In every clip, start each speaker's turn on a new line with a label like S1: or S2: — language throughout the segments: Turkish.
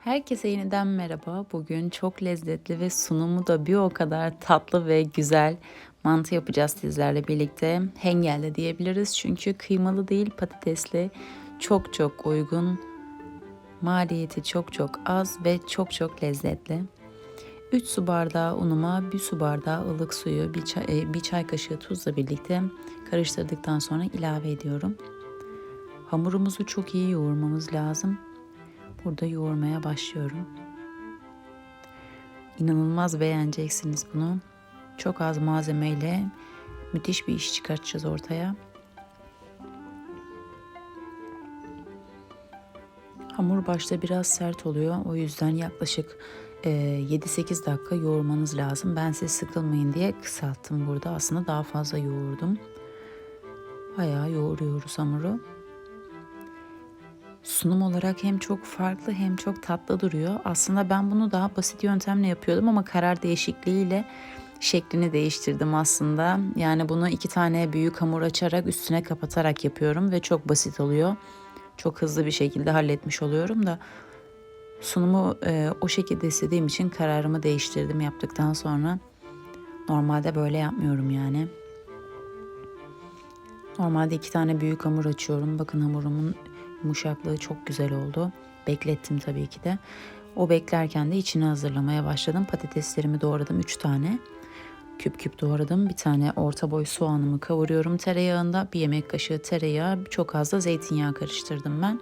S1: Herkese yeniden merhaba. Bugün çok lezzetli ve sunumu da bir o kadar tatlı ve güzel mantı yapacağız sizlerle birlikte. Hengelde diyebiliriz çünkü kıymalı değil patatesli çok çok uygun. Maliyeti çok çok az ve çok çok lezzetli. 3 su bardağı unuma 1 su bardağı ılık suyu bir çay, e, bir çay kaşığı tuzla birlikte karıştırdıktan sonra ilave ediyorum. Hamurumuzu çok iyi yoğurmamız lazım. Burada yoğurmaya başlıyorum. İnanılmaz beğeneceksiniz bunu. Çok az malzemeyle müthiş bir iş çıkartacağız ortaya. Hamur başta biraz sert oluyor. O yüzden yaklaşık 7-8 dakika yoğurmanız lazım. Ben siz sıkılmayın diye kısalttım burada. Aslında daha fazla yoğurdum. Bayağı yoğuruyoruz hamuru. Sunum olarak hem çok farklı hem çok tatlı duruyor. Aslında ben bunu daha basit yöntemle yapıyordum ama karar değişikliğiyle şeklini değiştirdim aslında. Yani bunu iki tane büyük hamur açarak üstüne kapatarak yapıyorum ve çok basit oluyor. Çok hızlı bir şekilde halletmiş oluyorum da sunumu e, o şekilde istediğim için kararımı değiştirdim yaptıktan sonra. Normalde böyle yapmıyorum yani. Normalde iki tane büyük hamur açıyorum. Bakın hamurumun Yumuşaklığı çok güzel oldu. Beklettim tabii ki de. O beklerken de içini hazırlamaya başladım. Patateslerimi doğradım 3 tane. Küp küp doğradım. Bir tane orta boy soğanımı kavuruyorum tereyağında. Bir yemek kaşığı tereyağı, çok az da zeytinyağı karıştırdım ben.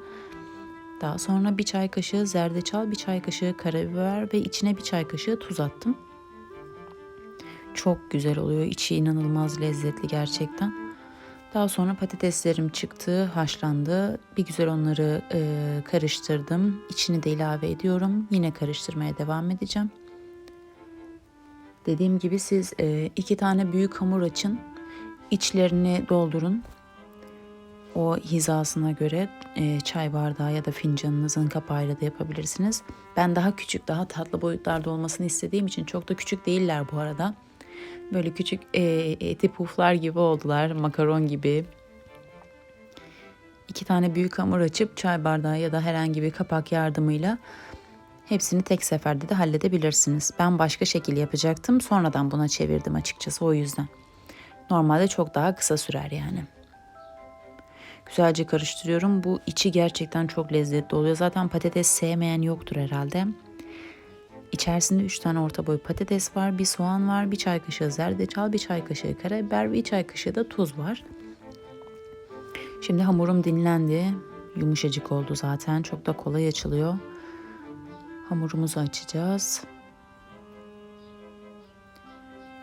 S1: Daha sonra bir çay kaşığı zerdeçal, bir çay kaşığı karabiber ve içine bir çay kaşığı tuz attım. Çok güzel oluyor. İçi inanılmaz lezzetli gerçekten. Daha sonra patateslerim çıktı, haşlandı. Bir güzel onları e, karıştırdım. İçini de ilave ediyorum. Yine karıştırmaya devam edeceğim. Dediğim gibi siz e, iki tane büyük hamur açın. İçlerini doldurun. O hizasına göre e, çay bardağı ya da fincanınızın kapağıyla da yapabilirsiniz. Ben daha küçük, daha tatlı boyutlarda olmasını istediğim için çok da küçük değiller bu arada. Böyle küçük e, eti puflar gibi oldular. Makaron gibi. İki tane büyük hamur açıp çay bardağı ya da herhangi bir kapak yardımıyla hepsini tek seferde de halledebilirsiniz. Ben başka şekil yapacaktım. Sonradan buna çevirdim açıkçası o yüzden. Normalde çok daha kısa sürer yani. Güzelce karıştırıyorum. Bu içi gerçekten çok lezzetli oluyor. Zaten patates sevmeyen yoktur herhalde. İçerisinde 3 tane orta boy patates var, bir soğan var, bir çay kaşığı zerdeçal, bir çay kaşığı karabiber bir çay kaşığı da tuz var. Şimdi hamurum dinlendi. Yumuşacık oldu zaten. Çok da kolay açılıyor. Hamurumuzu açacağız.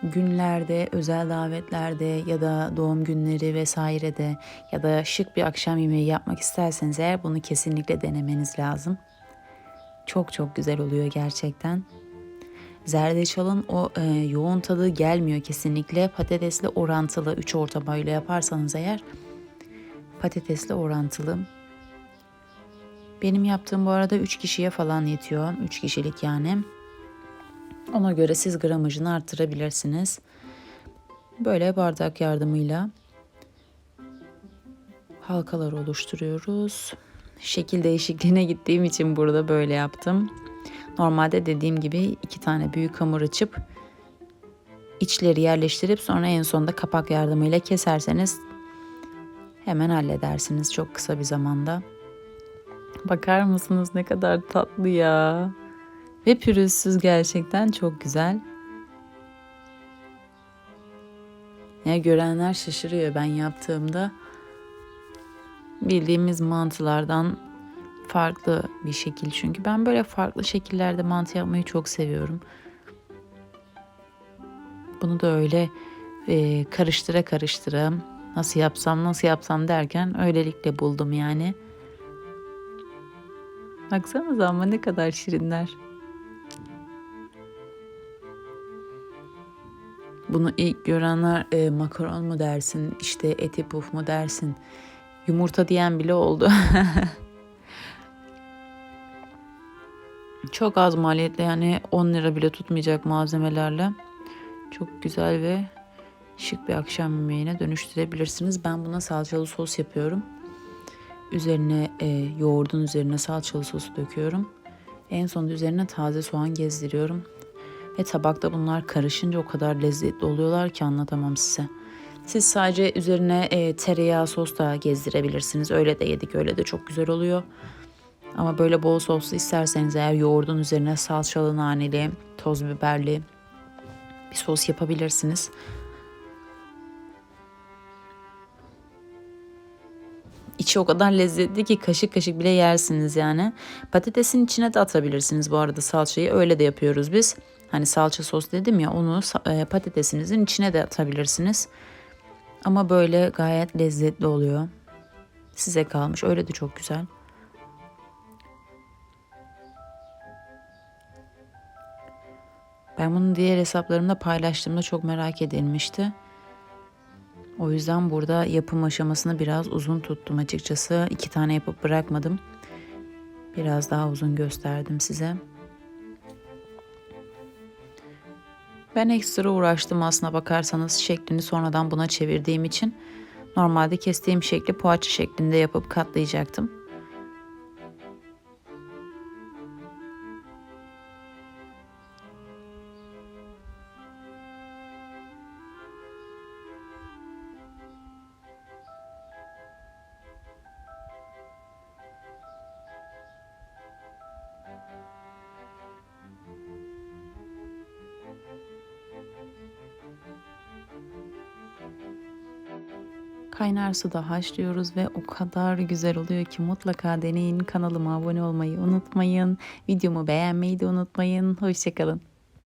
S1: Günlerde, özel davetlerde ya da doğum günleri vesairede ya da şık bir akşam yemeği yapmak isterseniz eğer bunu kesinlikle denemeniz lazım. Çok çok güzel oluyor gerçekten. Zerdeçalın o e, yoğun tadı gelmiyor kesinlikle. Patatesle orantılı 3 orta boyla yaparsanız eğer patatesle orantılı. Benim yaptığım bu arada 3 kişiye falan yetiyor. 3 kişilik yani. Ona göre siz gramajını arttırabilirsiniz. Böyle bardak yardımıyla halkalar oluşturuyoruz şekil değişikliğine gittiğim için burada böyle yaptım. Normalde dediğim gibi iki tane büyük hamur açıp içleri yerleştirip sonra en sonunda kapak yardımıyla keserseniz hemen halledersiniz çok kısa bir zamanda. Bakar mısınız ne kadar tatlı ya. Ve pürüzsüz gerçekten çok güzel. Ya görenler şaşırıyor ben yaptığımda bildiğimiz mantılardan farklı bir şekil çünkü ben böyle farklı şekillerde mantı yapmayı çok seviyorum. Bunu da öyle e, karıştıra karıştıra nasıl yapsam nasıl yapsam derken öylelikle buldum yani. Baksanıza ama ne kadar şirinler. Bunu ilk görenler e, makaron mu dersin, işte eti puf mu dersin, Yumurta diyen bile oldu. Çok az maliyetle yani 10 lira bile tutmayacak malzemelerle çok güzel ve şık bir akşam yemeğine dönüştürebilirsiniz. Ben buna salçalı sos yapıyorum. Üzerine e, yoğurdun üzerine salçalı sosu döküyorum. En sonunda üzerine taze soğan gezdiriyorum. Ve tabakta bunlar karışınca o kadar lezzetli oluyorlar ki anlatamam size. Siz sadece üzerine e, tereyağı sos da gezdirebilirsiniz. Öyle de yedik öyle de çok güzel oluyor. Ama böyle bol soslu isterseniz eğer yoğurdun üzerine salçalı naneli, toz biberli bir sos yapabilirsiniz. İçi o kadar lezzetli ki kaşık kaşık bile yersiniz yani. Patatesin içine de atabilirsiniz bu arada salçayı. Öyle de yapıyoruz biz. Hani salça sos dedim ya onu e, patatesinizin içine de atabilirsiniz. Ama böyle gayet lezzetli oluyor. Size kalmış. Öyle de çok güzel. Ben bunu diğer hesaplarımda paylaştığımda çok merak edilmişti. O yüzden burada yapım aşamasını biraz uzun tuttum açıkçası. İki tane yapıp bırakmadım. Biraz daha uzun gösterdim size. Ben ekstra uğraştım aslına bakarsanız şeklini sonradan buna çevirdiğim için. Normalde kestiğim şekli poğaça şeklinde yapıp katlayacaktım. Kaynar suda haşlıyoruz ve o kadar güzel oluyor ki mutlaka deneyin. Kanalıma abone olmayı unutmayın. Videomu beğenmeyi de unutmayın. Hoşçakalın.